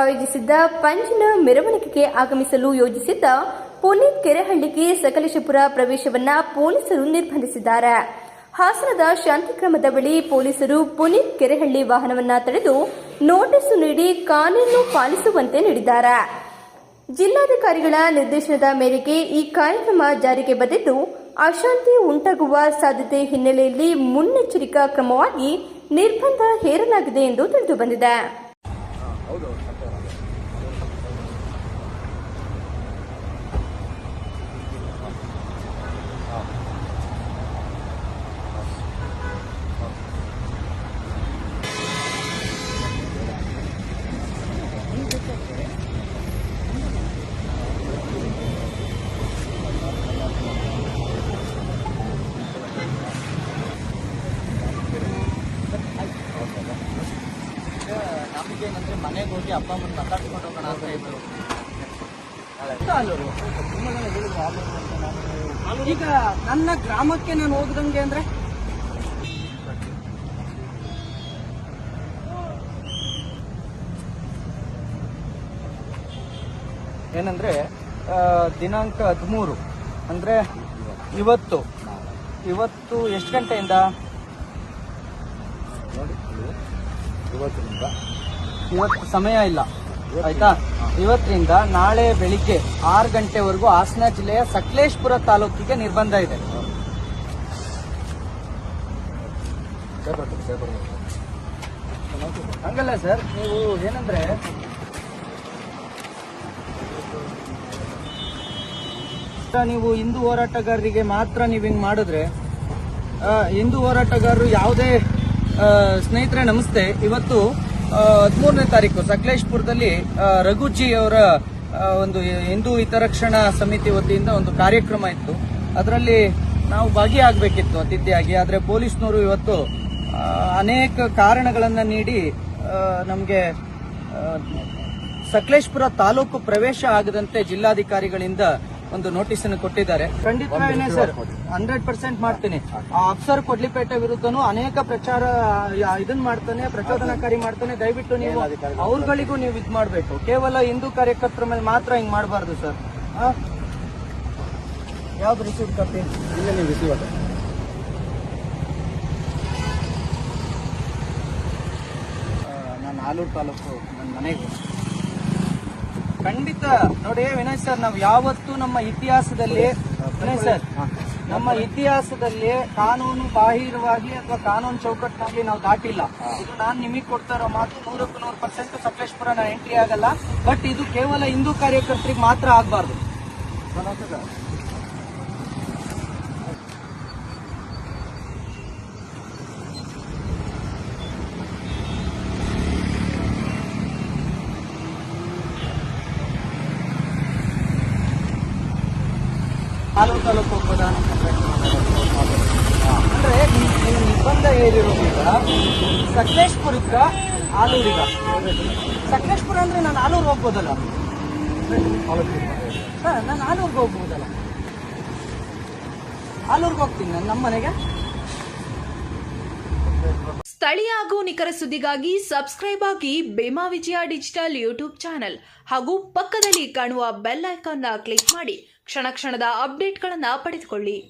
ಆಯೋಜಿಸಿದ್ದ ಪಂಜಿನ ಮೆರವಣಿಗೆಗೆ ಆಗಮಿಸಲು ಯೋಜಿಸಿದ್ದ ಪುನೀತ್ ಕೆರೆಹಳ್ಳಿಗೆ ಸಕಲೇಶಪುರ ಪ್ರವೇಶವನ್ನ ಪೊಲೀಸರು ನಿರ್ಬಂಧಿಸಿದ್ದಾರೆ. ಹಾಸನದ ಶಾಂತಿಕ್ರಮದ ಬಳಿ ಪೊಲೀಸರು ಪುನೀತ್ ಕೆರೆಹಳ್ಳಿ ವಾಹನವನ್ನ ತಡೆದು ನೋಟಿಸ್ ನೀಡಿ ಕಾನೂನು ಪಾಲಿಸುವಂತೆ ನೀಡಿದ್ದಾರೆ. ಜಿಲ್ಲಾಧಿಕಾರಿಗಳ ನಿರ್ದೇಶನದ ಮೇರೆಗೆ ಈ ಕಾರ್ಯಕ್ರಮ ಜಾರಿಗೆ ಬಂದಿದ್ದು, ಅಶಾಂತಿ ಉಂಟಾಗುವ ಸಾಧ್ಯತೆ ಹಿನ್ನೆಲೆಯಲ್ಲಿ ಮುನ್ನೆಚ್ಚರಿಕಾ ಕ್ರಮವಾಗಿ ನಿರ್ಬಂಧ ಹೇರಲಾಗಿದೆ ಎಂದು ತಿಳಿದು ನಮಗೇನಂದ್ರೆ ಮನೆಗೆ ಹೋಗಿ ಅಪ್ಪ ಅಮ್ಮನ ಮಾತಾಡ್ಸ್ಕೊಂಡು ಹೋಗೋಣ ಅಂತ ಇದ್ರು. ಈಗ ನನ್ನ ಗ್ರಾಮಕ್ಕೆ ನಾನು ಹೋಗದಂಗೆ ಅಂದ್ರೆ? ಏನಂದ್ರೆ ದಿನಾಂಕ ಹದಿಮೂರು. ಅಂದ್ರೆ ಇವತ್ತು. ಇವತ್ತು ಎಷ್ಟು ಗಂಟೆಯಿಂದ? ನೋಡಿ, ಇವತ್ತಿನಿಂದ ಇವತ್ತು ಸಮಯ ಇಲ್ಲ. ಆಯ್ತಾ? ಇವತ್ತಿಂದ ನಾಳೆ ಬೆಳಿಗ್ಗೆ ಆರು ಗಂಟೆವರೆಗೂ ಹಾಸನ ಜಿಲ್ಲೆಯ ಸಕಲೇಶ್ಪುರ ತಾಲೂಕಿಗೆ ನಿರ್ಬಂಧ ಇದೆ. ಹಂಗಲ್ಲ ಸರ್, ನೀವು ಏನಂದ್ರೆ ನೀವು ಹಿಂದೂ ಹೋರಾಟಗಾರರಿಗೆ ಮಾತ್ರ ನೀವು ಹಿಂಗ್ ಮಾಡಿದ್ರೆ ಹಿಂದೂ ಹೋರಾಟಗಾರರು ಯಾವುದೇ ಸ್ನೇಹಿತರೆ ನಮಸ್ತೆ, ಇವತ್ತು ಹದಿಮೂರನೇ ತಾರೀಕು ಸಕಲೇಶ್ಪುರದಲ್ಲಿ ರಘುಜಿ ಅವರ ಒಂದು ಹಿಂದೂ ಹಿತರಕ್ಷಣಾ ಸಮಿತಿ ವತಿಯಿಂದ ಒಂದು ಕಾರ್ಯಕ್ರಮ ಇತ್ತು. ಅದರಲ್ಲಿ ನಾವು ಭಾಗಿಯಾಗಬೇಕಿತ್ತು ಅತಿಥಿಯಾಗಿ, ಆದರೆ ಪೊಲೀಸ್ನವರು ಇವತ್ತು ಅನೇಕ ಕಾರಣಗಳನ್ನು ನೀಡಿ ನಮಗೆ ಸಕಲೇಶ್ಪುರ ತಾಲೂಕು ಪ್ರವೇಶ ಆಗದಂತೆ ಜಿಲ್ಲಾಧಿಕಾರಿಗಳಿಂದ ಒಂದು ನೋಟಿಸ್ ಅನ್ನು ಕೊಟ್ಟಿದ್ದಾರೆ. ಖಂಡಿತ ಸರ್ ಹಂಡ್ರೆಡ್ ಪರ್ಸೆಂಟ್ ಮಾಡ್ತೀನಿ. ಆ ಅಫ್ಸರ್ ಕೊಡ್ಲಿಪೇಟೆ ವಿರುದ್ಧನೂ ಅನೇಕ ಪ್ರಚಾರ ಇದನ್ನ ಇದನ್ ಮಾಡ್ತಾನೆ ಪ್ರಚೋದನಕಾರಿ ಮಾಡ್ತಾನೆ. ದಯವಿಟ್ಟು ನೀವು ಅವ್ರಗಳಿಗೂ ನೀವು ಇದ್ ಮಾಡ್ಬೇಕು. ಕೇವಲ ಹಿಂದೂ ಕಾರ್ಯಕರ್ತರ ಮೇಲೆ ಮಾತ್ರ ಹಿಂಗ್ ಮಾಡಬಾರ್ದು ಸರ್. ಯಾವ್ದು ರಿಸೀವ್ ಕಾಪಿ ಇಲ್ಲೇ ನೀವು ರಿಸೀವ್ ನಾನು ಆಲೂರು ತಾಲೂಕು ನನ್ನ ಮನೆಗೆ. ಖಂಡಿತ. ನೋಡಿ, ವಿನಯ್ ಸರ್, ನಾವು ಯಾವತ್ತೂ ನಮ್ಮ ಇತಿಹಾಸದಲ್ಲಿ, ವಿನಯ್ ಸರ್, ನಮ್ಮ ಇತಿಹಾಸದಲ್ಲಿ ಕಾನೂನು ಬಾಹಿರವಾಗಿ ಅಥವಾ ಕಾನೂನು ಚೌಕಟ್ಟಿನಲ್ಲಿ ನಾವು ದಾಟಿಲ್ಲ. ಇದು ನಾನು ನಿಮಗೆ ಕೊಡ್ತಾ ಇರೋ ಮಾತು ನೂರಕ್ಕೂ ನೂರು ಪರ್ಸೆಂಟ್ ಸಕಲೇಶ್ಪುರ ನಾನು ಎಂಟ್ರಿ ಆಗಲ್ಲ. ಬಟ್ ಇದು ಕೇವಲ ಹಿಂದೂ ಕಾರ್ಯಕರ್ತರಿಗೆ ಮಾತ್ರ ಆಗಬಾರ್ದು. ಆಲೂರು ತಾಲೂಕು ಪ್ರಧಾನ ಅಂದ್ರೆ ನಿಮ್- ನಿಮ್ ನಿರ್ಬಂಧ ಏರಿರೋದ್ರಿಂದ ಸಕಲೇಶ್ಪುರಕ್ಕ ಆಲೂರಿಗ. ಸಕಲೇಶ್ಪುರ ಅಂದ್ರೆ ನಾನು ಆಲೂರು ಹೋಗ್ಬೋದಲ್ಲ? ಹಾ, ನಾನು ಆಲೂರ್ಗೆ ಹೋಗ್ಬೋದಲ್ಲ. ಆಲೂರ್ಗೆ ಹೋಗ್ತೀನಿ ನಾನು, ನಮ್ಮ ಮನೆಗೆ. ಸ್ಥಳೀಯ ಹಾಗೂ ನಿಖರ ಸುದ್ದಿಗಾಗಿ ಸಬ್ಸ್ಕ್ರೈಬ್ ಆಗಿ ಬೇಮಾ ವಿಜಯ ಡಿಜಿಟಲ್ ಯೂಟ್ಯೂಬ್ ಚಾನೆಲ್ ಹಾಗೂ ಪಕ್ಕದಲ್ಲಿ ಕಾಣುವ ಬೆಲ್ ಐಕಾನ್ ಕ್ಲಿಕ್ ಮಾಡಿ. ಕ್ಷಣ ಕ್ಷಣದ ಅಪ್ಡೇಟ್ಗಳನ್ನು ಪಡೆದುಕೊಳ್ಳಿ.